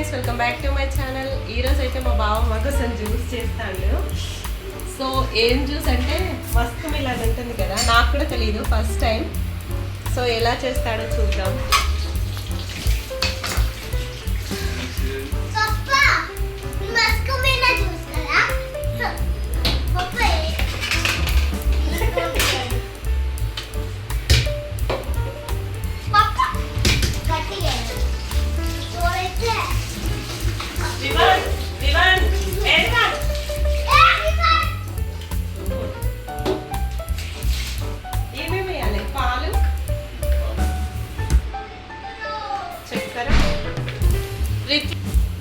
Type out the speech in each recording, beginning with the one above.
Friends welcome back to my channel ఈరోజు అయితే మా బావ మా జ్యూస్ చేస్తాడు. సో ఏం జ్యూస్ అంటే మస్క్ మిలాన్ ఉంటుంది కదా నాకు కూడా తెలియదు ఫస్ట్ టైం సో ఎలా చేస్తాడో చూద్దాం.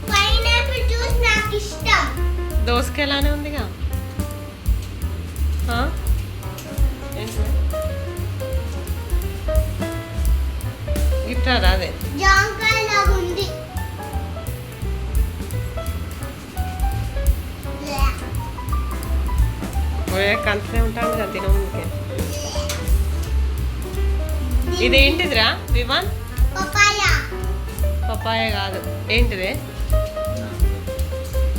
పైనాపిల్ జ్యూస్ నాకు ఇష్టం దోసకాయ ఎలానే ఉందిగా ఇట్లా రాదే జాంకాయ లాగా ఉంది కంటనే ఉంటాను కదా తినముందుకే ఇదేంటిదిరా వివాన్? పపాయ పపాయ కాదు. ఏంటిది?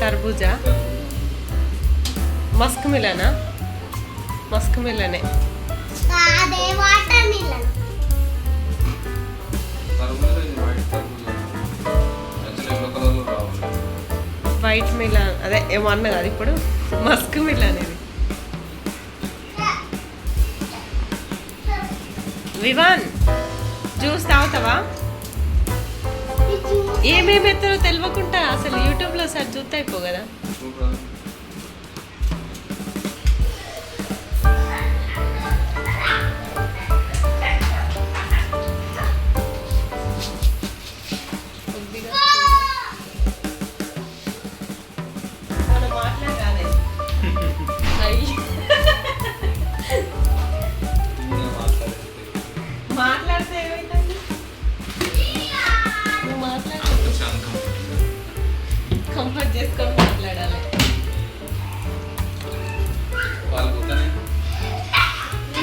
తర్బూజా మస్క్ మిలనా మస్క్ మిలనే వైట్ మిలన్ అదే ఏమన్నా కాదు ఇప్పుడు. మస్క్ మిలన్ ఇది. వివాన్ జ్యూస్ తాగుతావా? ఏమేమి ఎత్తారో తెలియకుండా అసలు యూట్యూబ్లో సార్ చూస్తే అయిపో కదా?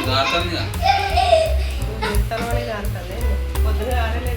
కారుతుంది పొద్దున ఆడలేదు